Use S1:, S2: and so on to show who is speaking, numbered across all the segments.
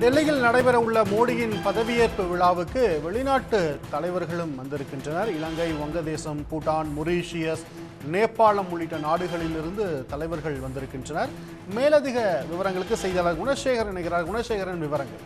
S1: டெல்லியில் நடைபெற உள்ள மோடியின் பதவியேற்பு விழாவுக்கு வெளிநாட்டு தலைவர்களும் வந்திருக்கின்றனர். இலங்கை வங்கதேசம் பூட்டான் மொரீஷியஸ் நேபாளம் உள்ளிட்ட நாடுகளிலிருந்து தலைவர்கள் வந்திருக்கின்றனர். மேலதிக விவரங்களுக்கு செய்தியாளர் குணசேகரன் இணைகிறார். குணசேகரன் விவரங்கள்.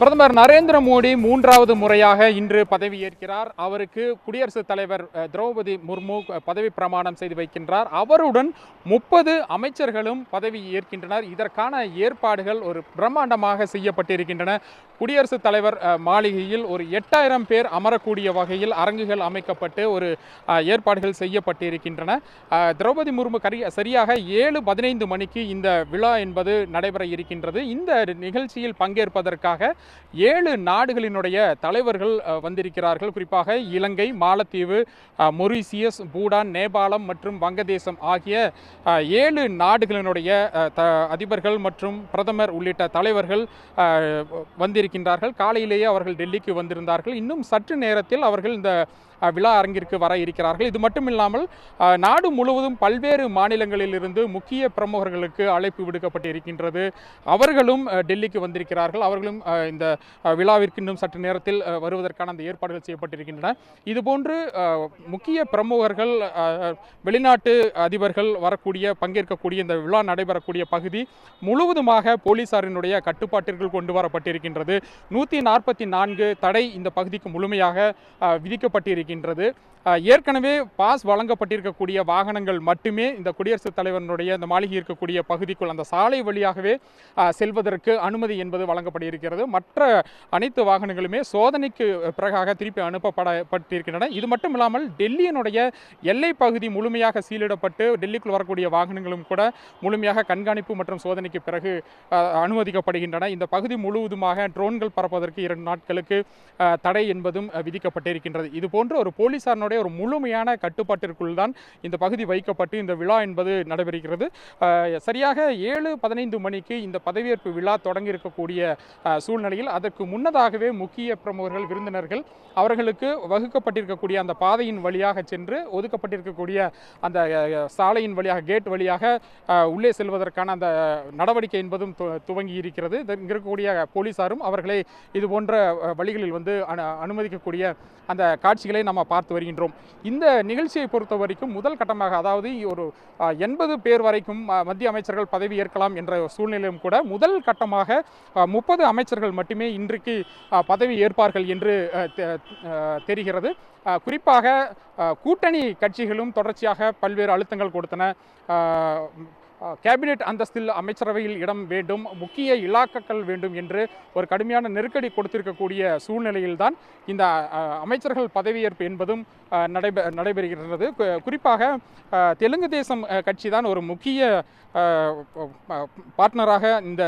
S2: பிரதமர் நரேந்திர மோடி மூன்றாவது முறையாக இன்று பதவியேற்கிறார் அவருக்கு குடியரசுத் தலைவர் திரௌபதி முர்மு பதவி பிரமாணம் செய்து வைக்கின்றார். அவருடன் முப்பது அமைச்சர்களும் பதவி ஏற்கின்றனர். இதற்கான ஏற்பாடுகள் ஒரு பிரம்மாண்டமாக செய்யப்பட்டிருக்கின்றன. குடியரசுத் தலைவர் மாளிகையில் ஒரு எட்டாயிரம் பேர் அமரக்கூடிய வகையில் அரங்குகள் அமைக்கப்பட்டு ஒரு ஏற்பாடுகள் செய்யப்பட்டிருக்கின்றன. திரௌபதி முர்மு கரி சரியாக ஏழு பதினைந்து மணிக்கு இந்த விழா என்பது நடைபெற இருக்கின்றது. இந்த நிகழ்ச்சியில் பங்கேற்பதற்காக ஏழு நாடுகளினுடைய தலைவர்கள் வந்திருக்கிறார்கள். குறிப்பாக இலங்கை மாலத்தீவு மொரீசியஸ் பூடான் நேபாளம் மற்றும் வங்கதேசம் ஆகிய ஏழு நாடுகளினுடைய அதிபர்கள் மற்றும் பிரதமர் உள்ளிட்ட தலைவர்கள் வந்திருக்கின்றார்கள். காலையிலேயே அவர்கள் டெல்லிக்கு வந்திருந்தார்கள். இன்னும் சற்று நேரத்தில் அவர்கள் இந்த விழா அரங்கிற்கு வர இருக்கிறார்கள். இது மட்டும் இல்லாமல் நாடு முழுவதும் பல்வேறு மாநிலங்களிலிருந்து முக்கிய பிரமுகர்களுக்கு அழைப்பு விடுக்கப்பட்டிருக்கின்றது. அவர்களும் டெல்லிக்கு வந்திருக்கிறார்கள். அவர்களும் இந்த விழாவிற்கு இன்னும் சற்று நேரத்தில் வருவதற்கான அந்த ஏற்பாடுகள் செய்யப்பட்டிருக்கின்றன. இதுபோன்று முக்கிய பிரமுகர்கள் வெளிநாட்டு அதிபர்கள் வரக்கூடிய பங்கேற்கக்கூடிய இந்த விழா நடைபெறக்கூடிய பகுதி முழுவதுமாக போலீசாரினுடைய கட்டுப்பாட்டிற்குள் கொண்டு வரப்பட்டிருக்கின்றது. நூற்றி நாற்பத்தி நான்கு தடை இந்த பகுதிக்கு முழுமையாக விதிக்கப்பட்டிருக்கிறது விதிக்கப்பட்டிருக்கின்றது ஏற்கனவே பாஸ் வழங்கப்பட்டிருக்கக்கூடிய வாகனங்கள் மட்டுமே இந்த குடியரசுத் தலைவனுடைய இந்த மாளிகை இருக்கக்கூடிய பகுதிக்குள் அந்த சாலை வழியாகவே செல்வதற்கு அனுமதி என்பது வழங்கப்பட்டிருக்கிறது. மற்ற அனைத்து வாகனங்களுமே சோதனைக்கு பிறகாக திருப்பி அனுப்பப்படப்பட்டிருக்கின்றன. இது மட்டும் இல்லாமல் டெல்லியினுடைய எல்லை பகுதி முழுமையாக சீலிடப்பட்டு டெல்லிக்குள் வரக்கூடிய வாகனங்களும் கூட முழுமையாக கண்காணிப்பு மற்றும் சோதனைக்கு பிறகு அனுமதிக்கப்படுகின்றன. இந்த பகுதி முழுவதுமாக ட்ரோன்கள் பறப்பதற்கு இரண்டு நாட்களுக்கு தடை என்பதும் விதிக்கப்பட்டிருக்கின்றது. இதுபோன்ற ஒரு போலீசாரனுடைய ஒரு முழுமையான கட்டுப்பாட்டிற்குள் தான் இந்த பகுதி வைக்கப்பட்டு இந்த விழா என்பது நடைபெறுகிறது. சரியாக ஏழு பதினைந்து மணிக்கு இந்த பதவியேற்பு விழா தொடங்கி இருக்கக்கூடிய சூழ்நிலையில் அதற்கு முன்னதாகவே முக்கிய பிரமுகர்கள் விருந்தினர்கள் அவர்களுக்கு வகுக்கப்பட்டிருக்கக்கூடிய அந்த பாதையின் வழியாக சென்று ஒதுக்கப்பட்டிருக்கக்கூடிய அந்த சாலையின் வழியாக கேட் வழியாக உள்ளே செல்வதற்கான அந்த நடவடிக்கை என்பதும் துவங்கி இருக்கிறது இது இருக்கக்கூடிய போலீசாரும் அவர்களை இது போன்ற வழிகளில் வந்து அனுமதிக்கக்கூடிய அந்த காட்சிகளை நம்ம பார்த்து வருகின்றோம். இந்த நிகழ்ச்சியை பொறுத்த வரைக்கும் முதல் கட்டமாக அதாவது ஒரு எண்பது பேர் வரைக்கும் மத்திய அமைச்சர்கள் பதவி ஏற்கலாம் என்ற சூழ்நிலையும் கூட முதல் கட்டமாக முப்பது அமைச்சர்கள் மட்டுமே இன்றைக்கு பதவி ஏற்பார்கள் என்று தெரிகிறது. குறிப்பாக கூட்டணி கட்சிகளும் தொடர்ச்சியாக பல்வேறு அழுத்தங்கள் கொடுத்தன. கேபினெட் அந்தஸ்தில் அமைச்சரவையில் இடம் வேண்டும் முக்கிய இலாக்காக்கள் வேண்டும் என்று ஒரு கடுமையான நெருக்கடி கொடுத்திருக்கக்கூடிய சூழ்நிலையில்தான் இந்த அமைச்சர்கள் பதவியேற்பு என்பதும் நடைபெ நடைபெறுகிறது. குறிப்பாக தெலுங்கு தேசம் கட்சி தான் ஒரு முக்கிய பார்ட்னராக இந்த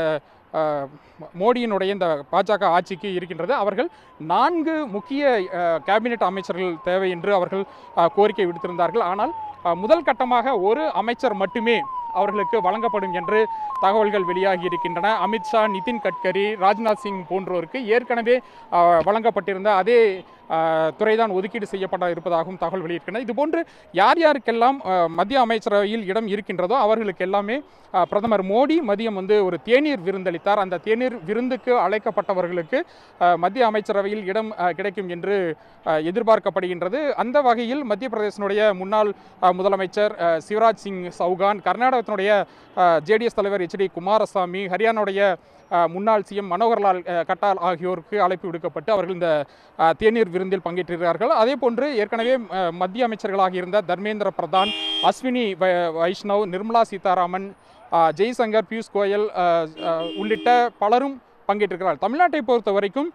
S2: மோடியினுடைய இந்த பாஜக ஆட்சிக்கு இருக்கின்றது. அவர்கள் நான்கு முக்கிய கேபினெட் அமைச்சர்கள் தேவை என்று அவர்கள் கோரிக்கை விடுத்திருந்தார்கள். ஆனால் முதல் கட்டமாக ஒரு அமைச்சர் மட்டுமே அவர்களுக்கு வழங்கப்படும் என்று தகவல்கள் வெளியாகி இருக்கின்றன அமித்ஷா நிதின் கட்கரி ராஜ்நாத் சிங் போன்றோருக்கு ஏற்கனவே வழங்கப்பட்டிருந்த அதே துறைதான் ஒதுக்கீடு செய்யப்பட இருப்பதாகவும் தகவல் வெளியிட்டிருக்கின்றன. இதுபோன்று யார் யாருக்கெல்லாம் மத்திய அமைச்சரவையில் இடம் இருக்கின்றதோ அவர்களுக்கு எல்லாமே பிரதமர் மோடி மதியம் வந்து ஒரு தேநீர் விருந்தளித்தார். அந்த தேநீர் விருந்துக்கு அழைக்கப்பட்டவர்களுக்கு மத்திய அமைச்சரவையில் இடம் கிடைக்கும் என்று எதிர்பார்க்கப்படுகின்றது. அந்த வகையில் மத்திய பிரதேசனுடைய முன்னாள் முதலமைச்சர் சிவராஜ் சிங் சௌகான் கர்நாடகத்தினுடைய ஜேடிஎஸ் தலைவர் எச் டி குமாரசாமி ஹரியானாவுடைய முன்னாள் சிஎம் மனோகர்லால் கட்டால் ஆகியோருக்கு அழைப்பு விடுக்கப்பட்டு அவர்கள் இந்த தேநீர் தேநீர் விருந்தில் பங்கேற்றிருக்கிறார்கள். அதே போன்று ஏற்கனவே மத்திய அமைச்சர்களாக இருந்த தர்மேந்திர பிரதான் அஸ்வினி வை- வைஷ்ணவ் நிர்மலா சீதாராமன் ஜெய்சங்கர் பியூஷ் கோயல் உள்ளிட்ட பலரும் பங்கேற்றிருக்கிறார்கள். தமிழ்நாட்டை பொறுத்த வரைக்கும்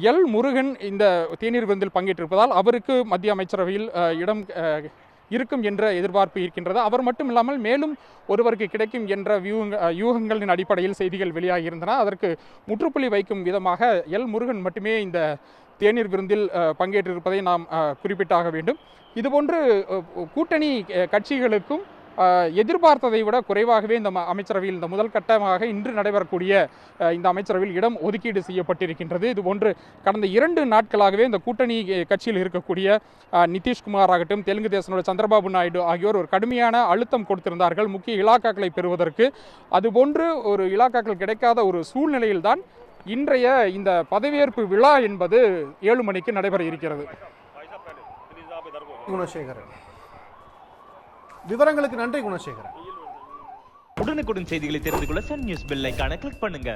S2: எல் முருகன் இந்த தேநீர் விருந்தில் பங்கேற்றிருப்பதால் அவருக்கு மத்திய அமைச்சரவையில் இடம் இருக்கும் என்ற எதிர்பார்ப்பு இருக்கின்றது. அவர் மட்டும் இல்லாமல் மேலும் ஒருவருக்கு கிடைக்கும் என்ற வியூக யூகங்களின் அடிப்படையில் செய்திகள் வெளியாகி இருந்தன அதற்கு முற்றுப்புள்ளி வைக்கும் விதமாக எல் முருகன் மட்டுமே இந்த தேநீர் விருந்தில் பங்கேற்றிருப்பதை நாம் குறிப்பிட்டாக வேண்டும். இதுபோன்று கூட்டணி கட்சிகளுக்கும் எதிர்பார்த்ததை விட குறைவாகவே இந்த அமைச்சரவையில் இந்த முதல் கட்டமாக இன்று நடைபெறக்கூடிய இந்த அமைச்சரவையில் இடம் ஒதுக்கீடு செய்யப்பட்டிருக்கின்றது. இது போன்று கடந்த இரண்டு நாட்களாகவே இந்த கூட்டணி கட்சியில் இருக்கக்கூடிய நிதிஷ்குமார் ஆகட்டும் தெலுங்கு தேசனோட சந்திரபாபு நாயுடு ஆகியோர் ஒரு கடுமையான அழுத்தம் கொடுத்திருந்தார்கள். முக்கிய இலாக்காக்களை பெறுவதற்கு. அதுபோன்று ஒரு இலாக்காக்கள் கிடைக்காத ஒரு சூழ்நிலையில்தான் இன்றைய இந்த பதவியேற்பு விழா என்பது ஏழு மணிக்கு நடைபெற இருக்கிறது.
S1: குணசேகரன். விவரங்களுக்கு நன்றி குணசேகரன்.
S3: உடனுக்குடன் செய்திகளை தெரிந்து கொள்ள சன் நியூஸ் பெல் ஐக்கான கிளிக் பண்ணுங்க.